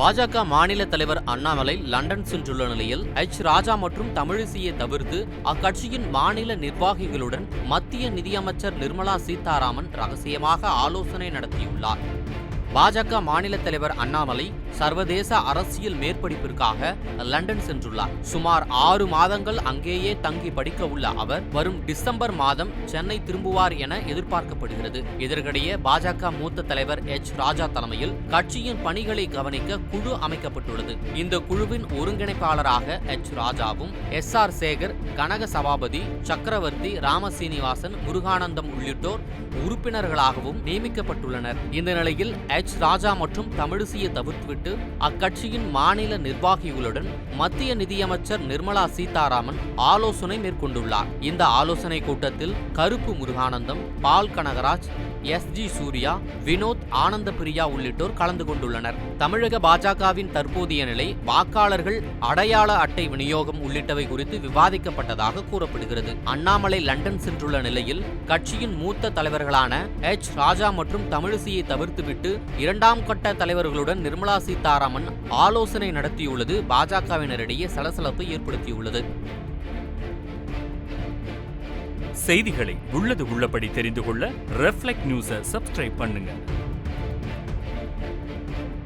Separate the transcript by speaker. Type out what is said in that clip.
Speaker 1: பாஜக மாநில தலைவர் அண்ணாமலை லண்டன் சென்றுள்ள நிலையில் எச் ராஜா மற்றும் தமிழிசையை தவிர்த்து அக்கட்சியின் மாநில நிர்வாகிகளுடன் மத்திய நிதியமைச்சர் நிர்மலா சீதாராமன் ரகசியமாக ஆலோசனை நடத்தியுள்ளார். பாஜக மாநில தலைவர் அண்ணாமலை சர்வதேச அரசியல் மேற்படிப்பிற்காக லண்டன் சென்றுள்ளார். சுமார் ஆறு மாதங்கள் அங்கேயே தங்கி படிக்க உள்ள அவர் வரும் டிசம்பர் மாதம் சென்னை திரும்புவார் என எதிர்பார்க்கப்படுகிறது. இதற்கிடையே பாஜக மூத்த தலைவர் எச். ராஜா தலைமையில் கட்சியின் பணிகளை கவனிக்க குழு அமைக்கப்பட்டுள்ளது. இந்த குழுவின் ஒருங்கிணைப்பாளராக எச். ராஜாவும் எஸ். ஆர். சேகர் கனக சபாபதி சக்கரவர்த்தி ராமசீனிவாசன் முருகானந்தம் உள்ளிட்டோர் உறுப்பினர்களாகவும் நியமிக்கப்பட்டுள்ளனர். இந்த நிலையில் எச். ராஜா மற்றும் தமிழிசையை தவிர்த்துவிட்டு அக்கட்சியின் மாநில நிர்வாகிகளுடன் மத்திய நிதியமைச்சர் நிர்மலா சீதாராமன் ஆலோசனை மேற்கொண்டுள்ளார். இந்த ஆலோசனை கூட்டத்தில் Karuppu Muruganandam Paul Kanagaraj S G Surya Vinoth Anandha Priya உள்ளிட்டோர் கலந்து கொண்டுள்ளனர். தமிழக பாஜகவின் தற்போதைய நிலை வாக்காளர்கள் அடையாள அட்டை விநியோகம் உள்ளிட்டவை குறித்து விவாதிக்கப்பட்டதாக கூறப்படுகிறது. அண்ணாமலை லண்டன் சென்றுள்ள நிலையில் கட்சியின் மூத்த தலைவர்களான எச். ராஜா மற்றும் தமிழிசையை தவிர்த்துவிட்டு இரண்டாம் கட்ட தலைவர்களுடன் நிர்மலா சீதாராமன் ஆலோசனை நடத்தியுள்ளது. பாஜகவினரிடையே சலசலப்பை ஏற்படுத்தியுள்ளது.
Speaker 2: செய்திகளை உள்ளது உள்ளபடி தெரிந்து கொள்ள ரெஃப்ளெக்ட் நியூஸை சப்ஸ்கிரைப் பண்ணுங்க.